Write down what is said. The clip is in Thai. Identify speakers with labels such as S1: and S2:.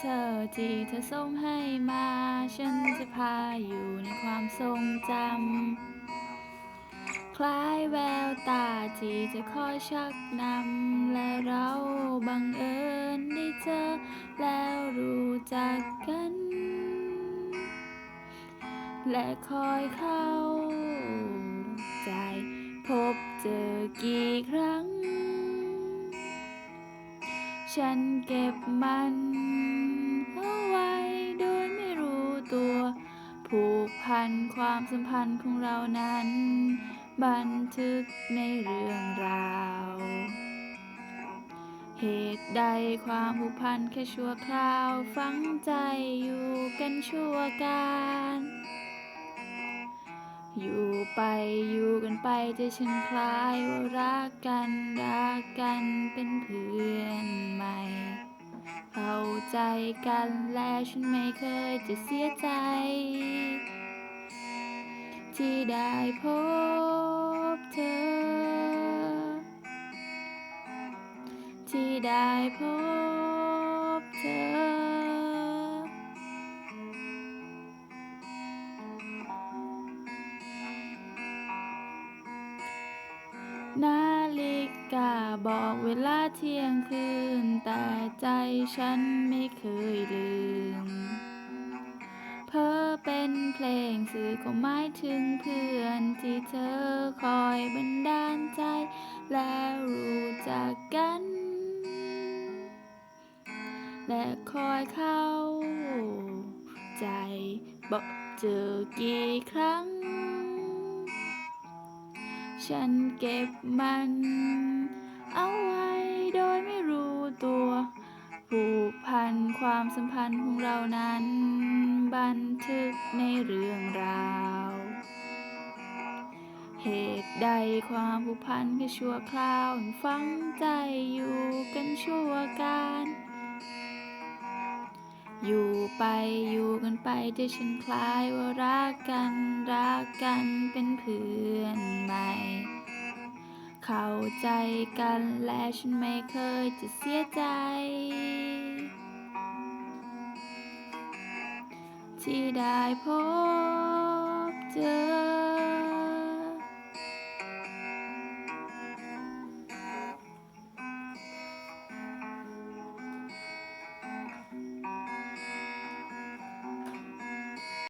S1: เธอที่เธอส่งให้มา ฉันจะพาอยู่ในความทรงจำ คล้ายแววตาที่จะคอยชักนำ และเราบังเอิญได้เจอ แล้วรู้จักกัน และคอยเข้าใจ พบเจอกี่ครั้ง ฉันเก็บมันเอาไว้โดยไม่รู้ตัว ผูกพันความสัมพันธ์ของเรานั้น บันทึกในเรื่องราว เหตุใดความผูกพันแค่ชั่วคราวฝังใจอยู่กันชั่วการอยู่ไปอยู่กันไปจะฉันคล้ายว่ารักกันรักกันเป็นเพื่อน ใจกันและฉันไม่เคยจะเสียใจ ที่ได้พบเธอ ที่ได้พบเธอนา ฬิกาบอกเวลาเที่ยงคืน แต่ใจฉันไม่เคยลืม เพ้อเป็นเพลงสื่อความหมายถึงเพื่อนที่เธอคอยบันดาลใจ แล้วรู้จักกัน และคอยเข้า ใจบอกเจอกี่ครั้ง ฉันเก็บมัน เอาไว้โดยไม่รู้ตัวผูกพันความสัมพันธ์ของเรานั้น บันทึกในเรื่องราว เหตุใดความผูกพันแค่ชั่วคราว ฝังใจอยู่กันชั่วการ อยู่ไปอยู่กันไปใจฉันคล้ายว่ารักกันรักกันเป็นเพื่อนใหม่ เข้าใจกันและฉันไม่เคยจะเสียใจ ที่ได้พบเจอ